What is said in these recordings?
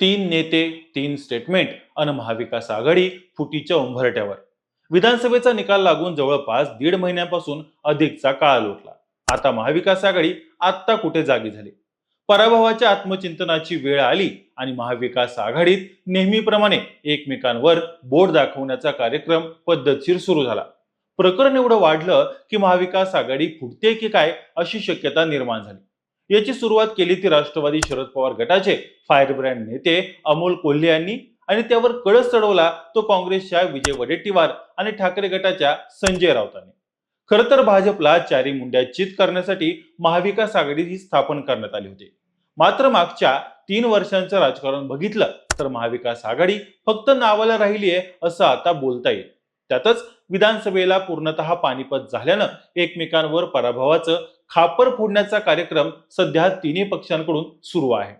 तीन नेते तीन स्टेटमेंट अन महाविकास आघाडी फुटीच्या उंभरट्यावर विधानसभेचा निकाल लागून जवळपास दीड महिन्यापासून अधिकचा काळ लोटला. आता महाविकास आघाडी आत्ता कुठे जागी झाली? पराभवाच्या आत्मचिंतनाची वेळ आली आणि महाविकास आघाडीत नेहमीप्रमाणे एकमेकांवर बोट दाखवण्याचा कार्यक्रम पद्धतशीर सुरू झाला. प्रकरण एवढं वाढलं की महाविकास आघाडी फुटते की काय अशी शक्यता निर्माण झाली. याची सुरुवात केली ती राष्ट्रवादी शरद पवार गटाचे फायर ब्रँड नेते अमोल कोल्हे यांनी आणि त्यावर कळस चढवला तो काँग्रेसच्या विजय वडेट्टीवार आणि ठाकरे गटाच्या संजय राऊतांनी. खरं तर भाजपला चारी मुंड्या चित करण्यासाठी महाविकास आघाडी ही स्थापन करण्यात आली होती. मात्र मागच्या तीन वर्षांचं राजकारण बघितलं तर महाविकास आघाडी फक्त नावाला राहिली आहे असं आता बोलता येईल. त्यातच विधानसभेला पूर्णतः पानिपत झाल्यानं एकमेकांवर पराभवाचं खापर फोडण्याचा कार्यक्रम सध्या तिन्ही पक्षांकडून सुरू आहे.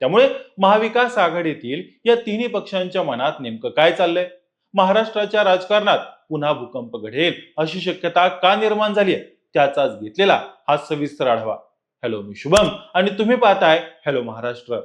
त्यामुळे महाविकास आघाडीतील या तिन्ही पक्षांच्या मनात नेमकं काय चाललंय? महाराष्ट्राच्या राजकारणात पुन्हा भूकंप घडेल अशी शक्यता का निर्माण झाली आहे? त्याचाच घेतलेला हा सविस्तर आढावा. हॅलो मी शुभम आणि तुम्ही पाहताय हॅलो महाराष्ट्र.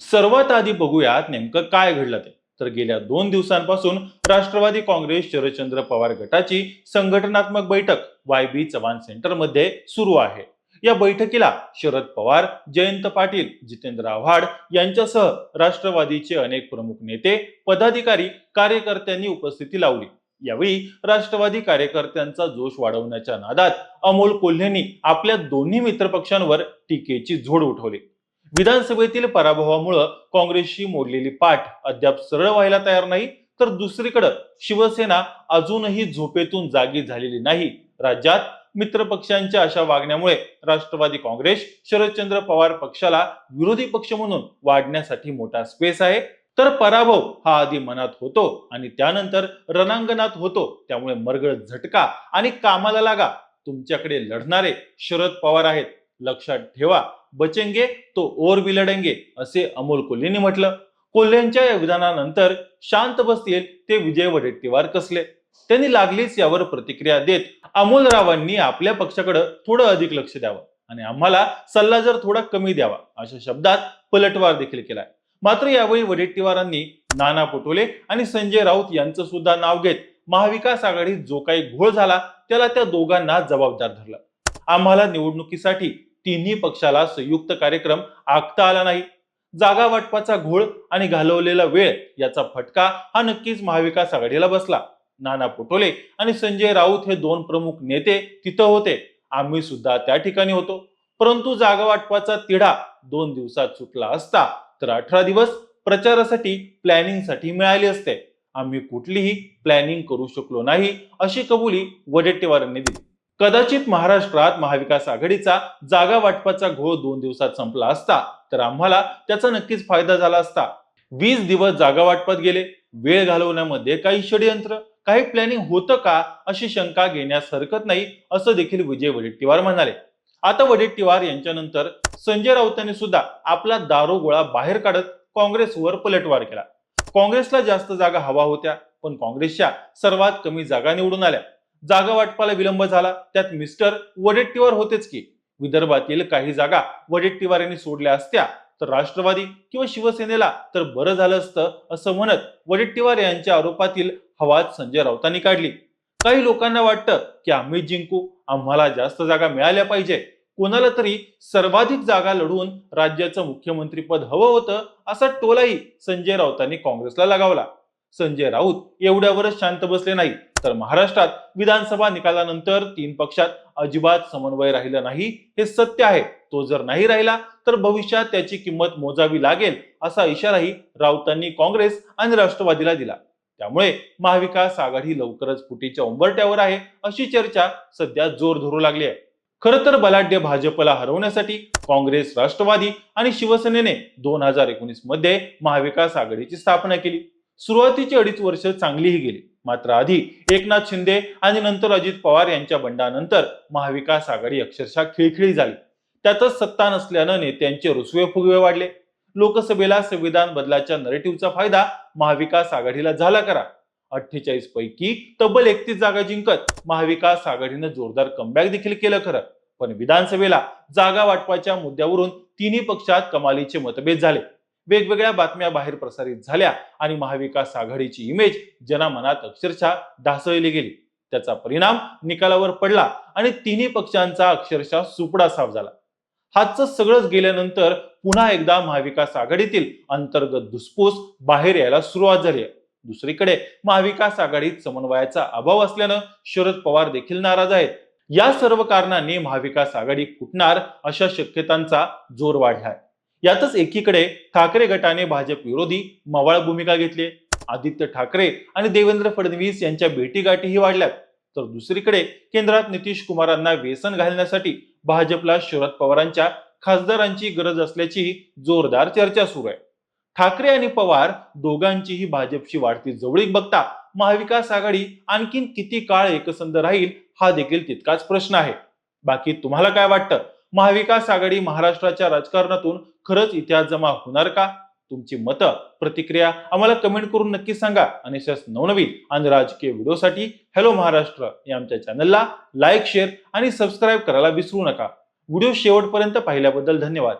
सर्वात आधी बघूयात नेमकं काय घडलं ते. तर गेल्या दोन दिवसांपासून राष्ट्रवादी काँग्रेस शरदचंद्र पवार गटाची संघटनात्मक बैठक वाय बी चव्हाण सेंटरमध्ये सुरू आहे. या बैठकीला शरद पवार जयंत पाटील जितेंद्र आव्हाड यांच्यासह राष्ट्रवादीचे अनेक प्रमुख नेते पदाधिकारी कार्यकर्त्यांनी उपस्थिती लावली. यावेळी राष्ट्रवादी कार्यकर्त्यांचा जोश वाढवण्याच्या नादात अमोल कोल्हेंनी आपल्या दोन्ही मित्रपक्षांवर टीकेची झोड उठवली. विधानसभेतील पराभवामुळं काँग्रेसची मोडलेली पाठ अद्याप सरळ व्हायला तयार नाही तर दुसरीकडे शिवसेना अजूनही झोपेतून जागी झालेली नाही. राज्यात मित्रपक्षांच्या अशा वागण्यामुळे राष्ट्रवादी काँग्रेस शरदचंद्र पवार पक्षाला विरोधी पक्ष म्हणून वाढण्यासाठी मोठा स्पेस आहे. तर पराभव हा आधी मनात होतो आणि त्यानंतर रणांगणात होतो. त्यामुळे मरगळ झटका आणि कामाला लागा. तुमच्याकडे लढणारे शरद पवार आहेत. लक्षात ठेवा. बचेंगे तो ओर भी लढेंगे असे अमोल कोल्हेंनी म्हटलं. कोल्हेंच्या या विधानानंतर शांत बसतील ते विजय वडेट्टीवार कसले? त्यांनी लागलीच यावर प्रतिक्रिया देत अमोल रावांनी आपल्या पक्षाकडे थोडं अधिक लक्ष द्यावं आणि आम्हाला सल्ला जर थोडा कमी द्यावा अशा शब्दात पलटवार देखील केलाय. मात्र यावेळी वडेट्टीवारांनी नाना पटोले आणि संजय राऊत यांचं सुद्धा नाव घेत महाविकास आघाडीत जो काही घोळ झाला त्याला त्या दोघांना जबाबदार धरलं. आम्हाला निवडणुकीसाठी तिन्ही पक्षाला संयुक्त कार्यक्रम आखता आला नाही. जागा वाटपाचा घोळ आणि घालवलेला वेळ याचा फटका हा नक्कीच महाविकास आघाडीला बसला. नाना पटोले आणि संजय राऊत हे दोन प्रमुख नेते तिथं होते. आम्ही सुद्धा त्या ठिकाणी होतो. परंतु जागा वाटपाचा तिढा दोन दिवसात सुटला असता तर अठरा दिवस प्रचारासाठी प्लॅनिंगसाठी मिळाली असते. आम्ही कुठलीही प्लॅनिंग करू शकलो नाही अशी कबुली वडेट्टीवारांनी दिली. कदाचित महाराष्ट्रात महाविकास आघाडीचा जागा वाटपाचा घोळ दोन दिवसात संपला असता तर आम्हाला त्याचा नक्कीच फायदा झाला असता. वीस दिवस जागा वाटपात गेले वेळ घालवण्यामध्ये काही षडयंत्र काही प्लॅनिंग होतं का अशी शंका घेण्यास हरकत नाही असं देखील विजय वडेट्टीवार म्हणाले. आता वडेट्टीवार यांच्यानंतर संजय राऊतांनी सुद्धा आपला दारोगोळा बाहेर काढत काँग्रेसवर पलटवार केला. काँग्रेसला जास्त जागा हवा होत्या पण काँग्रेसच्या सर्वात कमी जागा निवडून आल्या. जागा वाटपाला विलंब झाला. त्यात मिस्टर वडेट्टीवार होतेच की. विदर्भातील काही जागा वडेट्टीवार यांनी सोडल्या असत्या तर राष्ट्रवादी किंवा शिवसेनेला तर बरं झालं असतं असं म्हणत वडेट्टीवार यांच्या आरोपातील हवाच संजय राऊतांनी काढली. काही लोकांना वाटतं की आम्ही जिंकू आम्हाला जास्त जागा मिळाल्या पाहिजे. कोणाला तरी सर्वाधिक जागा लढवून राज्याचं मुख्यमंत्रीपद हवं होतं असा टोलाही संजय राऊतांनी काँग्रेसला लगावला. संजय राऊत एवढ्यावरच शांत बसले नाही तर महाराष्ट्रात विधानसभा निकालानंतर तीन पक्षात अजिबात समन्वय राहिला नाही. हे सत्य आहे. तो जर नाही राहिला तर भविष्यात त्याची किंमत मोजावी लागेल असा इशाराही राऊतांनी काँग्रेस आणि राष्ट्रवादीला दिला. त्यामुळे महाविकास आघाडी लवकरच फुटीच्या उंबरट्यावर आहे अशी चर्चा सध्या जोर धरू लागली आहे. खरं तर बलाढ्य भाजपला हरवण्यासाठी काँग्रेस राष्ट्रवादी आणि शिवसेनेने दोन हजार एकोणीसमध्ये महाविकास आघाडीची स्थापना केली. सुरुवातीची अडीच वर्ष चांगलीही गेली. मात्र आधी एकनाथ शिंदे आणि नंतर अजित पवार यांच्या बंडानंतर महाविकास आघाडी अक्षरशः खिळखिळी झाली. त्यातच सत्ता नसल्यानं नेत्यांचे रुसवे फुगवे वाढले. लोकसभेला संविधान बदलाच्या नरेटिव्हचा फायदा महाविकास आघाडीला झाला करा. अठ्ठेचाळीस पैकी तब्बल एकतीस जागा जिंकत महाविकास आघाडीनं जोरदार कमबॅक देखील केलं खरं. पण विधानसभेला जागा वाटपाच्या मुद्द्यावरून तिन्ही पक्षात कमालीचे मतभेद झाले. वेगवेगळ्या बातम्या बाहेर प्रसारित झाल्या आणि महाविकास आघाडीची इमेज जनामनात अक्षरशः ढासळली गेली. त्याचा परिणाम निकालावर पडला आणि तिन्ही पक्षांचा अक्षरशः सुपडा साफ झाला. हातचं सगळंच गेल्यानंतर पुन्हा एकदा महाविकास आघाडीतील अंतर्गत धुसफूस बाहेर यायला सुरुवात झाली आहे. दुसरीकडे महाविकास आघाडीत समन्वयाचा अभाव असल्यानं शरद पवार देखील नाराज आहेत. या सर्व कारणांनी महाविकास आघाडी फुटणार अशा शक्यतांचा जोर वाढलाय. यातच एकीकडे ठाकरे गटाने भाजप विरोधी मवाळ भूमिका घेतली आदित्य ठाकरे आणि देवेंद्र फडणवीस यांच्या भेटीगाठीही वाढल्यात. तर दुसरीकडे केंद्रात नितीश कुमारांना व्यसन घालण्यासाठी भाजपला शरद पवारांच्या खासदारांची गरज असल्याची जोरदार चर्चा सुरू आहे. ठाकरे आणि पवार दोघांचीही भाजपशी वाढती जवळीक बघता महाविकास आघाडी आणखीन किती काळ एकसंध राहील हा देखील तितकाच प्रश्न आहे. बाकी तुम्हाला काय वाटतं? महाविकास आघाडी महाराष्ट्राच्या राजकारणातून खरंच इतिहास जमा होणार का? तुमची मतं प्रतिक्रिया आम्हाला कमेंट करून नक्की सांगा. आणि अशाच नवनवीन आणि राजकीय व्हिडिओसाठी हॅलो महाराष्ट्र या आमच्या चॅनलला लाईक शेअर आणि सबस्क्राईब करायला विसरू नका. व्हिडिओ शेवटपर्यंत पाहिल्याबद्दल धन्यवाद.